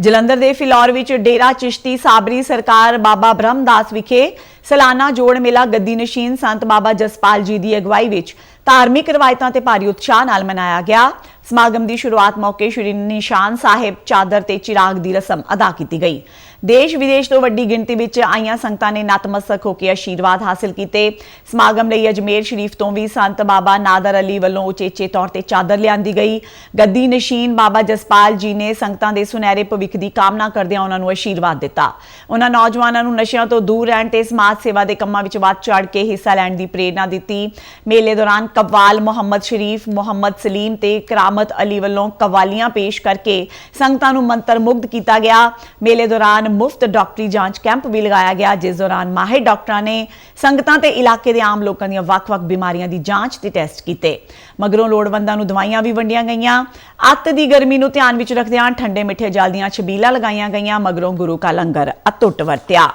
ਜਲੰਧਰ ਦੇ ਫਿਲੌਰ ਵਿੱਚ ਡੇਰਾ ਚਿਸ਼ਤੀ ਸਾਬਰੀ ਸਰਕਾਰ ਬਾਬਾ ਬ੍ਰਹਮਦਾਸ ਵਿਖੇ ਸਾਲਾਨਾ ਜੋੜ ਮੇਲਾ ਗੱਦੀ ਨਸ਼ੀਨ ਸੰਤ ਬਾਬਾ ਜਸਪਾਲ ਜੀ ਦੀ ਅਗਵਾਈ ਵਿੱਚ ਧਾਰਮਿਕ ਰਵਾਇਤਾਂ ਤੇ ਭਾਰੀ ਉਤਸ਼ਾਹ ਨਾਲ ਮਨਾਇਆ ਗਿਆ। ਸਮਾਗਮ ਦੀ ਸ਼ੁਰੂਆਤ ਮੌਕੇ ਸ਼੍ਰੀ ਨਿਸ਼ਾਨ ਸਾਹਿਬ ਚਾਦਰ ਤੇ ਚਿਰਾਗ ਦੀ ਰਸਮ ਅਦਾ ਕੀਤੀ ਗਈ। ਦੇਸ਼ ਵਿਦੇਸ਼ ਤੋਂ ਵੱਡੀ ਗਿਣਤੀ ਵਿੱਚ ਆਈਆਂ ਸੰਗਤਾਂ ਨੇ ਨਤਮਸਤਕ ਹੋ ਕੇ ਆਸ਼ੀਰਵਾਦ ਹਾਸਲ ਕੀਤੇ। ਸਮਾਗਮ ਲਈ ਅਜਮੇਰ ਸ਼ਰੀਫ ਤੋਂ ਵੀ ਸੰਤ ਬਾਬਾ ਨਾਦਰ ਅਲੀ ਵੱਲੋਂ ਉਚੇਚੇ ਤੌਰ ਤੇ ਚਾਦਰ ਲਿਆਂਦੀ ਗਈ। ਗੱਦੀ ਨਸ਼ੀਨ ਬਾਬਾ ਜਸਪਾਲ ਜੀ ਨੇ ਸੰਗਤਾਂ ਦੇ ਸੁਨਹਿਰੇ ਭਵਿੱਖ ਦੀ ਕਾਮਨਾ ਕਰਦਿਆਂ ਉਹਨਾਂ ਨੂੰ ਆਸ਼ੀਰਵਾਦ ਦਿੱਤਾ। ਉਹਨਾਂ ਨੌਜਵਾਨਾਂ ਨੂੰ ਨਸ਼ਿਆਂ ਤੋਂ ਦੂਰ ਰਹਿਣ ਤੇ ਸਮਾਜ ਸੇਵਾ ਦੇ ਕੰਮਾਂ ਵਿੱਚ ਵੱਧ ਚੜ੍ਹ ਕੇ ਹਿੱਸਾ ਲੈਣ ਦੀ ਪ੍ਰੇਰਣਾ ਦਿੱਤੀ। ਮੇਲੇ ਦੌਰਾਨ ਕਵਾਲ ਮੁਹੰਮਦ ਸ਼ਰੀਫ, ਮੁਹੰਮਦ ਸਲੀਮ ਤੇ ਕਰਾਮਤ ਅਲੀ ਵੱਲੋਂ ਕਵਾਲੀਆਂ ਪੇਸ਼ ਕਰਕੇ ਸੰਗਤਾਂ ਨੂੰ ਮੰਤਰ ਮੁਗਧ ਕੀਤਾ ਗਿਆ। ਮੇਲੇ ਦੌਰਾਨ ਮੁਫਤ ਡਾਕਟਰੀ ਜਾਂਚ ਕੈਂਪ ਵੀ ਲਗਾਇਆ ਗਿਆ, ਜਿਸ ਦੌਰਾਨ ਮਾਹਿਰ ਡਾਕਟਰਾਂ ਨੇ ਸੰਗਤਾਂ ਤੇ ਇਲਾਕੇ ਦੇ ਆਮ ਲੋਕਾਂ ਦੀਆਂ ਵੱਖ-ਵੱਖ ਬਿਮਾਰੀਆਂ ਦੀ ਜਾਂਚ ਤੇ ਟੈਸਟ ਕੀਤੇ। ਮਗਰੋਂ ਲੋੜਵੰਦਾਂ ਨੂੰ ਦਵਾਈਆਂ ਵੀ ਵੰਡੀਆਂ ਗਈਆਂ। ਅੱਤ ਦੀ ਗਰਮੀ ਨੂੰ ਧਿਆਨ ਵਿੱਚ ਰੱਖਦਿਆਂ ਠੰਡੇ ਮਿੱਠੇ ਜਲ ਦੀਆਂ ਛਬੀਲਾਂ ਲਗਾਈਆਂ ਗਈਆਂ, ਮਗਰੋਂ ਗੁਰੂ ਕਾ ਲੰਗਰ ਅਤੁੱਟ ਵਰਤਿਆ।